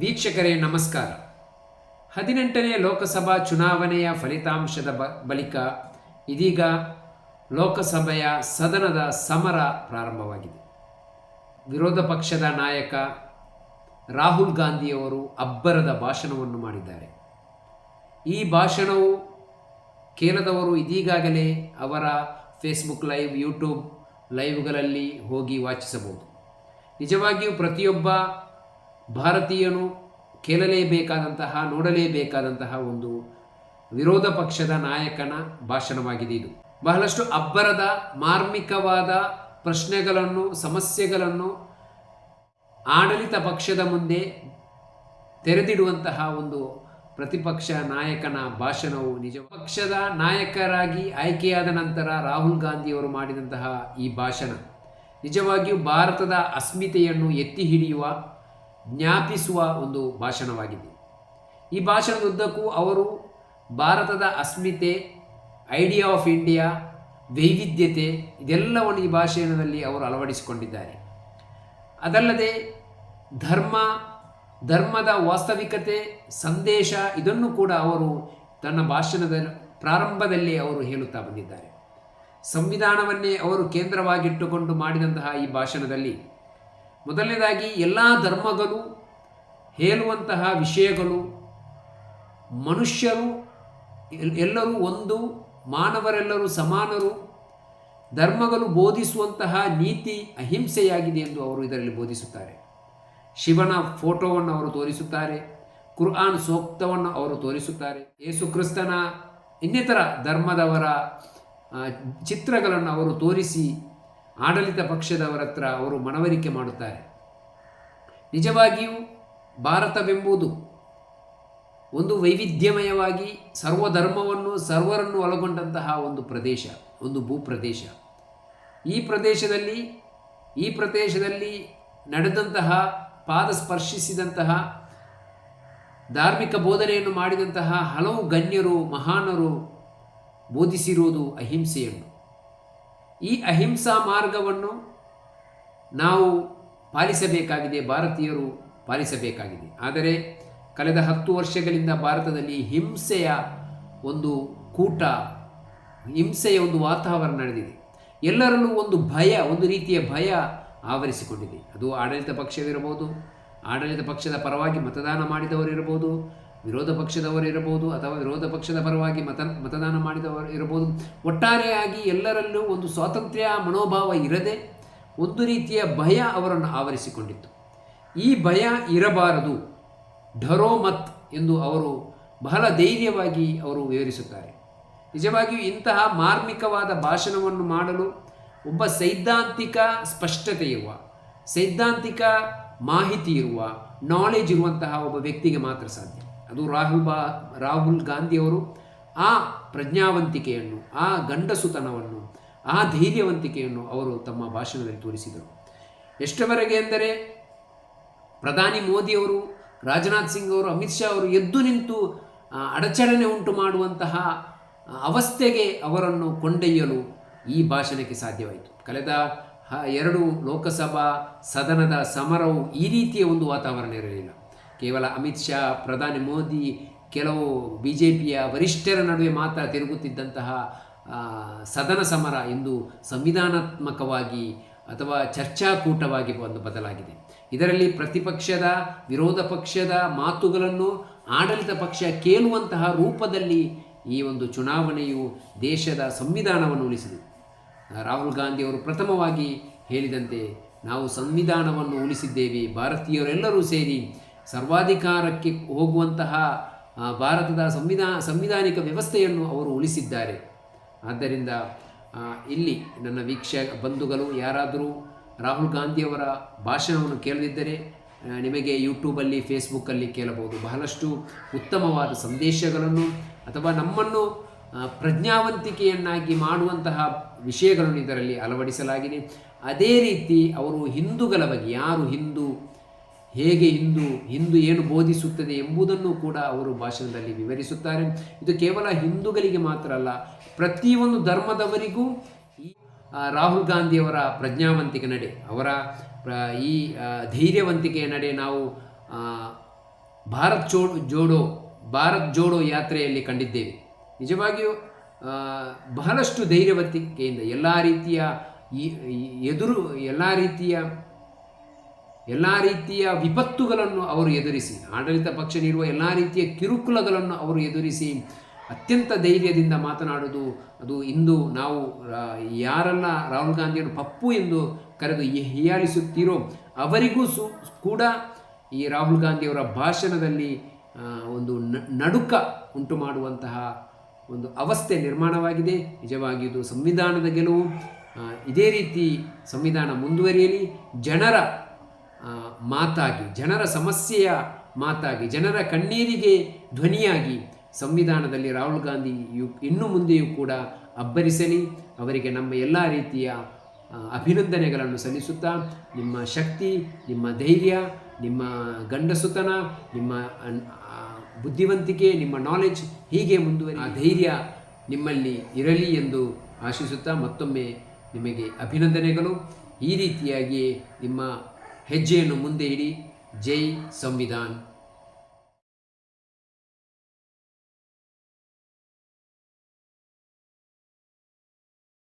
ವೀಕ್ಷಕರೇ, ನಮಸ್ಕಾರ. ಹದಿನೆಂಟನೇ ಲೋಕಸಭಾ ಚುನಾವಣೆಯ ಫಲಿತಾಂಶದ ಬ, ಬಳಿಕ ಇದೀಗ ಲೋಕಸಭೆಯ ಸದನದ ಸಮರ ಪ್ರಾರಂಭವಾಗಿದೆ. ವಿರೋಧ ಪಕ್ಷದ ನಾಯಕ ರಾಹುಲ್ ಗಾಂಧಿಯವರು ಅಬ್ಬರದ ಭಾಷಣವನ್ನು ಮಾಡಿದ್ದಾರೆ. ಈ ಭಾಷಣವು ಕೇಳದವರು ಇದೀಗಾಗಲೇ ಅವರ ಫೇಸ್ಬುಕ್ ಲೈವ್, ಯೂಟ್ಯೂಬ್ ಲೈವ್ಗಳಲ್ಲಿ ಹೋಗಿ ವಾಚಿಸಬಹುದು. ನಿಜವಾಗಿಯೂ ಪ್ರತಿಯೊಬ್ಬ ಭಾರತೀಯನು ಕೇಳಲೇಬೇಕಾದಂತಹ, ನೋಡಲೇಬೇಕಾದಂತಹ ಒಂದು ವಿರೋಧ ಪಕ್ಷದ ನಾಯಕನ ಭಾಷಣವಾಗಿದೆ ಇದು. ಬಹಳಷ್ಟು ಅಬ್ಬರದ, ಮಾರ್ಮಿಕವಾದ ಪ್ರಶ್ನೆಗಳನ್ನು, ಸಮಸ್ಯೆಗಳನ್ನು ಆಡಳಿತ ಪಕ್ಷದ ಮುಂದೆ ತೆರೆದಿಡುವಂತಹ ಒಂದು ಪ್ರತಿಪಕ್ಷ ನಾಯಕನ ಭಾಷಣವು ನಿಜ. ಪಕ್ಷದ ನಾಯಕರಾಗಿ ಆಯ್ಕೆಯಾದ ನಂತರ ರಾಹುಲ್ ಗಾಂಧಿಯವರು ಮಾಡಿದಂತಹ ಈ ಭಾಷಣ ನಿಜವಾಗಿಯೂ ಭಾರತದ ಅಸ್ಮಿತೆಯನ್ನು ಎತ್ತಿ ಹಿಡಿಯುವ ಜ್ಞಾಪಿಸುವ ಒಂದು ಭಾಷಣವಾಗಿದೆ. ಈ ಭಾಷಣದ ಉದ್ದಕ್ಕೂ ಅವರು ಭಾರತದ ಅಸ್ಮಿತೆ, ಐಡಿಯಾ ಆಫ್ ಇಂಡಿಯಾ, ವೈವಿಧ್ಯತೆ ಇದೆಲ್ಲವನ್ನು ಈ ಭಾಷಣದಲ್ಲಿ ಅವರು ಅಳವಡಿಸಿಕೊಂಡಿದ್ದಾರೆ. ಅದಲ್ಲದೆ ಧರ್ಮ, ಧರ್ಮದ ವಾಸ್ತವಿಕತೆ, ಸಂದೇಶ ಇದನ್ನು ಕೂಡ ಅವರು ತನ್ನ ಭಾಷಣದ ಪ್ರಾರಂಭದಲ್ಲಿ ಅವರು ಹೇಳುತ್ತಾ ಬಂದಿದ್ದಾರೆ. ಸಂವಿಧಾನವನ್ನೇ ಅವರು ಕೇಂದ್ರವಾಗಿಟ್ಟುಕೊಂಡು ಮಾಡಿದಂತಹ ಈ ಭಾಷಣದಲ್ಲಿ ಮೊದಲನೇದಾಗಿ ಎಲ್ಲ ಧರ್ಮಗಳು ಹೇಳುವಂತಹ ವಿಷಯಗಳು ಮನುಷ್ಯರು ಎಲ್- ಎಲ್ಲರೂ ಒಂದು, ಮಾನವರೆಲ್ಲರೂ ಸಮಾನರು, ಧರ್ಮಗಳು ಬೋಧಿಸುವಂತಹ ನೀತಿ ಅಹಿಂಸೆಯಾಗಿದೆ ಎಂದು ಅವರು ಇದರಲ್ಲಿ ಬೋಧಿಸುತ್ತಾರೆ. ಶಿವನ ಫೋಟೋವನ್ನು ಅವರು ತೋರಿಸುತ್ತಾರೆ, ಕುರ್ಆನ್ ಸೂಕ್ತವನ್ನು ಅವರು ತೋರಿಸುತ್ತಾರೆ, ಯೇಸು ಕ್ರಿಸ್ತನ ಇನ್ನಿತರ ಧರ್ಮದವರ ಚಿತ್ರಗಳನ್ನು ಅವರು ತೋರಿಸಿ ಆಡಳಿತ ಪಕ್ಷದವರ ಹತ್ರ ಅವರು ಮನವರಿಕೆ ಮಾಡುತ್ತಾರೆ. ನಿಜವಾಗಿಯೂ ಭಾರತವೆಂಬುದು ಒಂದು ವೈವಿಧ್ಯಮಯವಾಗಿ ಸರ್ವಧರ್ಮವನ್ನು, ಸರ್ವರನ್ನು ಒಳಗೊಂಡಂತಹ ಒಂದು ಪ್ರದೇಶ, ಒಂದು ಭೂಪ್ರದೇಶ. ಈ ಪ್ರದೇಶದಲ್ಲಿ ಈ ಪ್ರದೇಶದಲ್ಲಿ ನಡೆದಂತಹ ಪಾದ ಸ್ಪರ್ಶಿಸಿದಂತಹ ಧಾರ್ಮಿಕ ಬೋಧನೆಯನ್ನು ಮಾಡಿದಂತಹ ಹಲವು ಗಣ್ಯರು, ಮಹಾನರು ಬೋಧಿಸಿರುವುದು ಅಹಿಂಸೆಯನ್ನು. ಈ ಅಹಿಂಸಾ ಮಾರ್ಗವನ್ನು ನಾವು ಪಾಲಿಸಬೇಕಾಗಿದೆ, ಭಾರತೀಯರು ಪಾಲಿಸಬೇಕಾಗಿದೆ. ಆದರೆ ಕಳೆದ ಹತ್ತು ವರ್ಷಗಳಿಂದ ಭಾರತದಲ್ಲಿ ಹಿಂಸೆಯ ಒಂದು ಕೂಟ, ಹಿಂಸೆಯ ಒಂದು ವಾತಾವರಣ ನಡೆದಿದೆ. ಎಲ್ಲರಲ್ಲೂ ಒಂದು ಭಯ, ಒಂದು ರೀತಿಯ ಭಯ ಆವರಿಸಿಕೊಂಡಿದೆ. ಅದು ಆಡಳಿತ ಪಕ್ಷವಿರಬಹುದು, ಆಡಳಿತ ಪಕ್ಷದ ಪರವಾಗಿ ಮತದಾನ ಮಾಡಿದವರಿರಬಹುದು ವಿರೋಧ ಪಕ್ಷದವರು ಇರಬಹುದು ಅಥವಾ ವಿರೋಧ ಪಕ್ಷದ ಪರವಾಗಿ ಮತ, ಮತದಾನ ಮಾಡಿದವರು ಇರಬಹುದು. ಒಟ್ಟಾರೆಯಾಗಿ ಎಲ್ಲರಲ್ಲೂ ಒಂದು ಸ್ವಾತಂತ್ರ್ಯ ಮನೋಭಾವ ಇರದೆ ಒಂದು ರೀತಿಯ ಭಯ ಅವರನ್ನು ಆವರಿಸಿಕೊಂಡಿತ್ತು. ಈ ಭಯ ಇರಬಾರದು. ಢರೋ ಮತ್ ಎಂದು ಅವರು ಬಹಳ ಧೈರ್ಯವಾಗಿ ಅವರು ವಿವರಿಸುತ್ತಾರೆ. ನಿಜವಾಗಿಯೂ ಇಂತಹ ಮಾರ್ಮಿಕವಾದ ಭಾಷಣವನ್ನು ಮಾಡಲು ಒಬ್ಬ ಸೈದ್ಧಾಂತಿಕ ಸ್ಪಷ್ಟತೆ ಇರುವ, ಸೈದ್ಧಾಂತಿಕ ಮಾಹಿತಿ ಇರುವ ನಾಲೆಜ್ ಇರುವಂತಹ ಒಬ್ಬ ವ್ಯಕ್ತಿಗೆ ಮಾತ್ರ ಸಾಧ್ಯ. ಅದು ರಾಹುಲ್ ಬಾ, ರಾಹುಲ್ ಗಾಂಧಿಯವರು ಆ ಪ್ರಜ್ಞಾವಂತಿಕೆಯನ್ನು, ಆ ಗಂಡಸುತನವನ್ನು, ಆ ಧೈರ್ಯವಂತಿಕೆಯನ್ನು ಅವರು ತಮ್ಮ ಭಾಷಣದಲ್ಲಿ ತೋರಿಸಿದರು. ಎಷ್ಟರವರೆಗೆ ಎಂದರೆ ಪ್ರಧಾನಿ ಮೋದಿಯವರು, ರಾಜನಾಥ್ ಸಿಂಗ್ ಅವರು, ಅಮಿತ್ ಶಾ ಅವರು ಎದ್ದು ನಿಂತು ಅಡಚಣೆ ಉಂಟು ಮಾಡುವಂತಹ ಅವಸ್ಥೆಗೆ ಅವರನ್ನು ಕೊಂಡೊಯ್ಯಲು ಈ ಭಾಷಣಕ್ಕೆ ಸಾಧ್ಯವಾಯಿತು. ಕಳೆದ ಎರಡು ಲೋಕಸಭಾ ಸದನದ ಸಮರವು ಈ ರೀತಿಯ ಒಂದು ವಾತಾವರಣ ಇರಲಿಲ್ಲ. ಕೇವಲ ಅಮಿತ್ ಶಾ, ಪ್ರಧಾನಿ ಮೋದಿ, ಕೆಲವು ಬಿ ಜೆ ಪಿಯ ವರಿಷ್ಠರ ನಡುವೆ ಮಾತ್ರ ತಿರುಗುತ್ತಿದ್ದಂತಹ ಸದನ ಸಮರ ಇಂದು ಸಂವಿಧಾನಾತ್ಮಕವಾಗಿ ಅಥವಾ ಚರ್ಚಾಕೂಟವಾಗಿ ಒಂದು ಬದಲಾಗಿದೆ. ಇದರಲ್ಲಿ ಪ್ರತಿಪಕ್ಷದ, ವಿರೋಧ ಪಕ್ಷದ ಮಾತುಗಳನ್ನು ಆಡಳಿತ ಪಕ್ಷ ಕೇಳುವಂತಹ ರೂಪದಲ್ಲಿ ಈ ಒಂದು ಚುನಾವಣೆಯು ದೇಶದ ಸಂವಿಧಾನವನ್ನು ಉಳಿಸಿದೆ. ರಾಹುಲ್ ಗಾಂಧಿ ಅವರು ಪ್ರಥಮವಾಗಿ ಹೇಳಿದಂತೆ ನಾವು ಸಂವಿಧಾನವನ್ನು ಉಳಿಸಿದ್ದೇವೆ, ಭಾರತೀಯರೆಲ್ಲರೂ ಸೇರಿ ಸರ್ವಾಧಿಕಾರಕ್ಕೆ ಹೋಗುವಂತಹ ಭಾರತದ ಸಂವಿಧಾನ ಸಂವಿಧಾನಿಕ ವ್ಯವಸ್ಥೆಯನ್ನು ಅವರು ಉಳಿಸಿದ್ದಾರೆ. ಆದ್ದರಿಂದ ಇಲ್ಲಿ ನನ್ನ ವೀಕ್ಷ, ಬಂಧುಗಳು ಯಾರಾದರೂ ರಾಹುಲ್ ಗಾಂಧಿಯವರ ಭಾಷಣವನ್ನು ಕೇಳದಿದ್ದರೆ ನಿಮಗೆ ಯೂಟ್ಯೂಬಲ್ಲಿ, ಫೇಸ್ಬುಕ್ಕಲ್ಲಿ ಕೇಳಬಹುದು. ಬಹಳಷ್ಟು ಉತ್ತಮವಾದ ಸಂದೇಶಗಳನ್ನು ಅಥವಾ ನಮ್ಮನ್ನು ಪ್ರಜ್ಞಾವಂತಿಕೆಯನ್ನಾಗಿ ಮಾಡುವಂತಹ ವಿಷಯಗಳನ್ನು ಇದರಲ್ಲಿ ಅಳವಡಿಸಲಾಗಿದೆ. ಅದೇ ರೀತಿ ಅವರು ಹಿಂದೂಗಳ ಬಗ್ಗೆ, ಯಾರು ಹಿಂದೂ ಹೇಗೆ ಹಿಂದು ಹಿಂದು ಏನು ಬೋಧಿಸುತ್ತದೆ ಎಂಬುದನ್ನು ಕೂಡ ಅವರು ಭಾಷಣದಲ್ಲಿ ವಿವರಿಸುತ್ತಾರೆ. ಇದು ಕೇವಲ ಹಿಂದೂಗಳಿಗೆ ಮಾತ್ರ ಅಲ್ಲ, ಪ್ರತಿಯೊಂದು ಧರ್ಮದವರಿಗೂ ಈ ರಾಹುಲ್ ಗಾಂಧಿಯವರ ಪ್ರಜ್ಞಾವಂತಿಕೆ ನಡೆ. ಅವರ ಈ ಧೈರ್ಯವಂತಿಕೆಯ ನಡೆ ನಾವು ಭಾರತ್ ಜೋಡೋ ಜೋಡೋ, ಭಾರತ್ ಜೋಡೋ ಯಾತ್ರೆಯಲ್ಲಿ ಕಂಡಿದ್ದೇವೆ. ನಿಜವಾಗಿಯೂ ಬಹಳಷ್ಟು ಧೈರ್ಯವಂತಿಕೆಯಿಂದ ಎಲ್ಲ ರೀತಿಯ ಎದುರು, ಎಲ್ಲ ರೀತಿಯ ಎಲ್ಲ ರೀತಿಯ ವಿಪತ್ತುಗಳನ್ನು ಅವರು ಎದುರಿಸಿ, ಆಡಳಿತ ಪಕ್ಷ ನೀಡುವ ಎಲ್ಲ ರೀತಿಯ ಕಿರುಕುಳಗಳನ್ನು ಅವರು ಎದುರಿಸಿ ಅತ್ಯಂತ ಧೈರ್ಯದಿಂದ ಮಾತನಾಡುವುದು, ಅದು ಇಂದು ನಾವು ಯಾರನ್ನ ರಾಹುಲ್ ಗಾಂಧಿಯನ್ನು ಪಪ್ಪು ಎಂದು ಕರೆದು ಹೀಯಾಳಿಸುತ್ತೀರೋ, ಅವರಿಗೂ ಸು, ಕೂಡ ಈ ರಾಹುಲ್ ಗಾಂಧಿಯವರ ಭಾಷಣದಲ್ಲಿ ಒಂದು ನಡುಕ ಉಂಟು ಮಾಡುವಂತಹ ಒಂದು ಅವಸ್ಥೆ ನಿರ್ಮಾಣವಾಗಿದೆ. ನಿಜವಾಗಿ ಇದು ಸಂವಿಧಾನದ ಗೆಲುವು. ಇದೇ ರೀತಿ ಸಂವಿಧಾನ ಮುಂದುವರಿಯಲಿ. ಜನರ ಮಾತಾಗಿ, ಜನರ ಸಮಸ್ಯೆಯ ಮಾತಾಗಿ, ಜನರ ಕಣ್ಣೀರಿಗೆ ಧ್ವನಿಯಾಗಿ ಸಂವಿಧಾನದಲ್ಲಿ ರಾಹುಲ್ ಗಾಂಧಿಯು ಇನ್ನು ಮುಂದೆಯೂ ಕೂಡ ಅಬ್ಬರಿಸಲಿ. ಅವರಿಗೆ ನಮ್ಮ ಎಲ್ಲ ರೀತಿಯ ಅಭಿನಂದನೆಗಳನ್ನು ಸಲ್ಲಿಸುತ್ತಾ, ನಿಮ್ಮ ಶಕ್ತಿ, ನಿಮ್ಮ ಧೈರ್ಯ, ನಿಮ್ಮ ಗಂಡಸುತನ, ನಿಮ್ಮ ಬುದ್ಧಿವಂತಿಕೆ, ನಿಮ್ಮ ನಾಲೆಜ್ ಹೀಗೆ ಮುಂದುವರಿ ಆ ಧೈರ್ಯ ನಿಮ್ಮಲ್ಲಿ ಇರಲಿ ಎಂದು ಆಶಿಸುತ್ತಾ ಮತ್ತೊಮ್ಮೆ ನಿಮಗೆ ಅಭಿನಂದನೆಗಳು. ಈ ರೀತಿಯಾಗಿ ನಿಮ್ಮ ಹೆಜ್ಜೆಯನ್ನು ಮುಂದೆ ಇಡಿ. ಜೈ ಸಂವಿಧಾನ್.